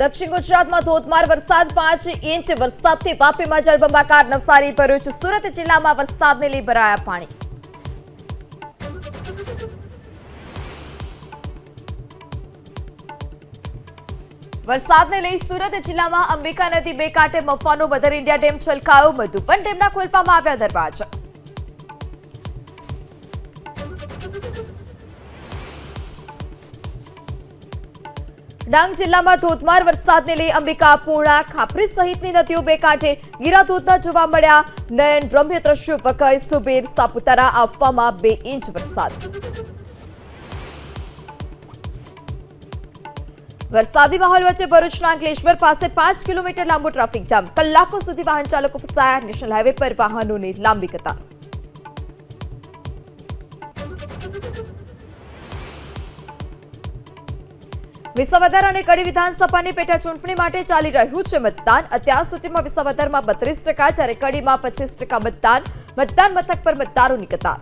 દક્ષિણ ગુજરાતમાં ધોધમાર વરસાદ, પાંચ ઇંચ વરસાદથી વાપીમાં જળબંબાકાર નવસારી છે સુરત જિલ્લામાં વરસાદને લઈ ભરાયા પાણી. વરસાદને લઈ સુરત જિલ્લામાં અંબિકા નદી બે કાંઠે મફાનો મધર ઇન્ડિયા ડેમ છલકાયો પણ ડેમના ખોલવામાં આવ્યા દરવાજા. ડાંગ જિલ્લામાં ધોધમાર વરસાદને લઈ અંબિકા પૂર્ણા, ખાપરી સહિતની નદીઓ બે કાંઠે ગીરાધોધના જોવા મળ્યા. નયન રમ્ય દ્રશ્યો વખત સુબીર સાપુતારા આપવામાં બે ઇંચ વરસાદ. વરસાદી માહોલ વચ્ચે ભરૂચના અંકલેશ્વર પાસે પાંચ કિલોમીટર લાંબો ટ્રાફિક જામ. કલાકો સુધી વાહન ચાલકો ફસાયા. નેશનલ હાઈવે પર વાહનોની લાંબી કતાર. વિસાવદર અને કડી વિધાનસભાની પેટા ચૂંટણી માટે ચાલી રહ્યું છે મતદાન. અત્યાર સુધીમાં વિસાવદરમાં બત્રીસ ટકા, જ્યારે કડીમાં પચીસ ટકા મતદાન. મતદાન મથક પર મતદારોની કતાર.